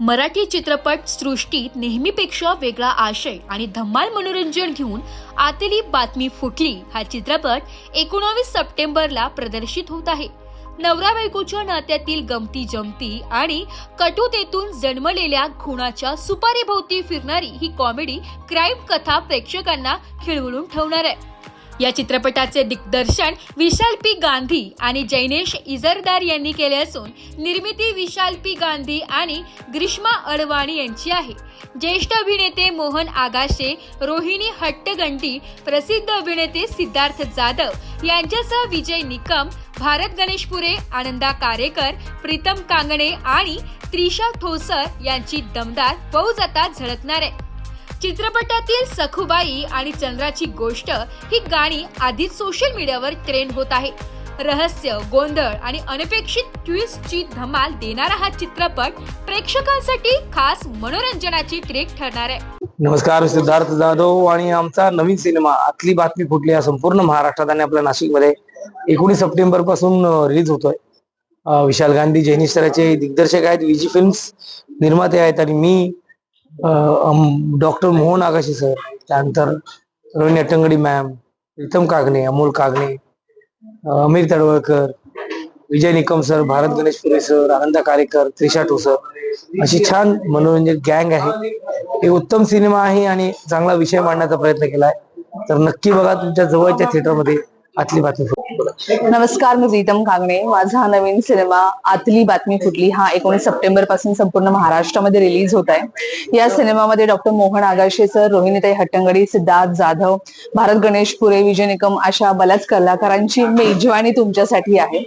मराठी चित्रपट सृष्टीत नेहमीपेक्षा वेगळा आशय आणि धम्माल मनोरंजन घेऊन आतली बातमी फुटली हा चित्रपट एकोणावीस सप्टेंबरला प्रदर्शित होत आहे. नवरा बायकोच्या नात्यातील गमती जमती आणि कटुतेतून जन्मलेल्या खुणाच्या सुपारीभोवती फिरणारी ही कॉमेडी क्राईम कथा प्रेक्षकांना खिळवळून ठेवणार आहे. या चित्रपटाचे दिग्दर्शन विशाल पी गांधी आणि जैनेश इजरदार यांनी केले असून निर्मिती विशाल पी गांधी आणि ग्रीष्मा अडवाणी यांची आहे. ज्येष्ठ अभिनेते मोहन आगाशे रोहिणी हट्टगंडी प्रसिद्ध अभिनेते सिद्धार्थ जाधव यांच्यासह विजय निकम भारत गणेशपुरे आनंदा कारेकर प्रीतम कांगणे आणि त्रिशा ठोसर यांची दमदार फौज आता झळकणार आहे. चित्रपटातील सखुबाई आणि चंद्राची गोष्ट ही गाणी आधीच सोशल मीडियावर ट्रेंड होत आहे. रहस्य गोंधळ आणि अनपेक्षित ट्विस्टची धमाल देणारा हा चित्रपट प्रेक्षकांसाठी खास मनोरंजनाची ट्रेक ठरणार आहे. नमस्कार सिद्धार्थ जाधव आणि आमचा नवीन सिनेमा आतली बातमी फुटली हा संपूर्ण महाराष्ट्रात आणि आपल्या नाशिकमध्ये. एकोणीस सप्टेंबरपासून रिलीज होतोय. विशाल गांधी जैनिश सराचे दिग्दर्शक आहेत विजी फिल्म्स निर्माते आहेत आणि मी डॉक्टर मोहन आगाशी सर त्यानंतर Rohini Hattangadi ma'am Pritam Kagne Amol Kagne Amir Tadwalkar Vijay Nikam sir Bharat Ganeshpure sir Ananda Karekar Trisha Thosar अशी छान मनोरंजक गँग आहे. हे उत्तम सिनेमा आहे आणि चांगला विषय मांडण्याचा प्रयत्न केलाय. तर नक्की बघा तुमच्या जवळच्या थिएटरमध्ये. आतली बातमी नमस्कार मी प्रीतम कांगणे. माझा नवीन सिनेमा आतली बातमी फुटली हा एकोणीस सप्टेंबरपासून संपूर्ण महाराष्ट्रामध्ये रिलीज होत आहे. या सिनेमामध्ये डॉक्टर मोहन आगाशे सर रोहिणीताई हट्टंगडी सिद्धार्थ जाधव भारत गणेशपुरे विजय निकम अशा बऱ्याच कलाकारांची मेजवानी तुमच्यासाठी आहे.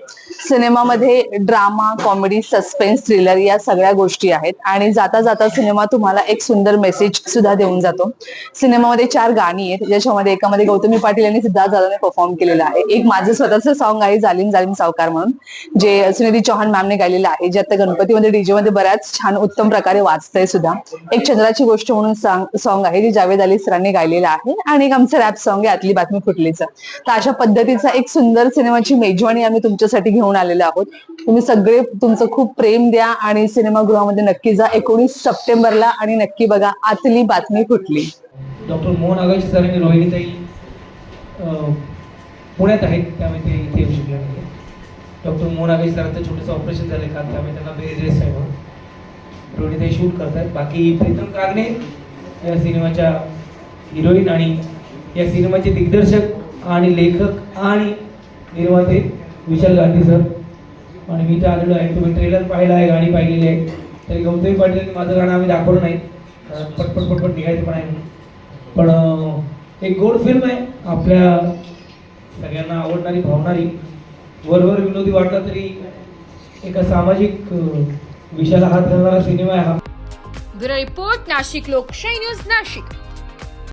सिनेमामध्ये ड्रामा कॉमेडी सस्पेन्स थ्रिलर या सगळ्या गोष्टी आहेत आणि जाता जाता सिनेमा तुम्हाला एक सुंदर मेसेज सुद्धा देऊन जातो. सिनेमामध्ये चार गाणी आहेत ज्याच्यामध्ये एकामध्ये गौतमी पाटील यांनी सिद्धार्थ जाधवने परफॉर्म केलेलं आहे. एक माझं स्वतःचं सॉन्ग आहे जालिम जालिम सावकार म्हणून जे सुनिधी चौहान मॅमने गायलेलं आहे जे आता गणपतीमध्ये डीजे मध्ये बऱ्याच छान उत्तम प्रकारे वाचतंय सुद्धा. एक चंद्राची गोष्ट म्हणून सॉन्ग आहे जे जावेद अली सरांनी गायलेलं आहे आणि एक आमचं रॅप सॉन्ग आहे आतली बातमी फुटलीचं. तर अशा पद्धतीचा एक सुंदर सिनेमाची मेजवानी आम्ही तुमच्यासाठी घेऊन आलेलो आहोत. तुम्ही सगळे तुमचं खूप प्रेम द्या आणि सिनेमागृहामध्ये नक्की जा. एकोणीस सप्टेंबरला आणि नक्की बघा आतली बातमी फुटली. डॉक्टर मोहन आगाशी सर आणि रोहिणीताई पुण्यात आहेत त्यामुळे ते इथे येऊ शकले नाही डॉक्टर मोहन सरांचं छोटंसं ऑपरेशन झालं काल त्यामुळे त्यांना बेड रेस्ट आहे म्हणून. ते शूट करतात बाकी प्रीतम कागणे या सिनेमाच्या हिरोईन आणि या सिनेमाचे दिग्दर्शक आणि लेखक आणि निर्माते विशाल गांधी सर आणि मी तर आलेलो आहे. तुम्ही ट्रेलर पाहिला आहे गाणी पाहिलेली आहे. तरी गौतमी पाटील माझं गाणं आम्ही दाखवलं नाही. पटपट पटपट निघायचं पण आहे पण एक गोड फिल्म आहे. आपल्या सगळ्यांना आवडणारी भावणारी वरवर विनोदी वाटला तरी एका सामाजिक विषयाला हात घालणारा सिनेमा आहे हा. ब्युरो रिपोर्ट नाशिक लोकशाही न्यूज नाशिक.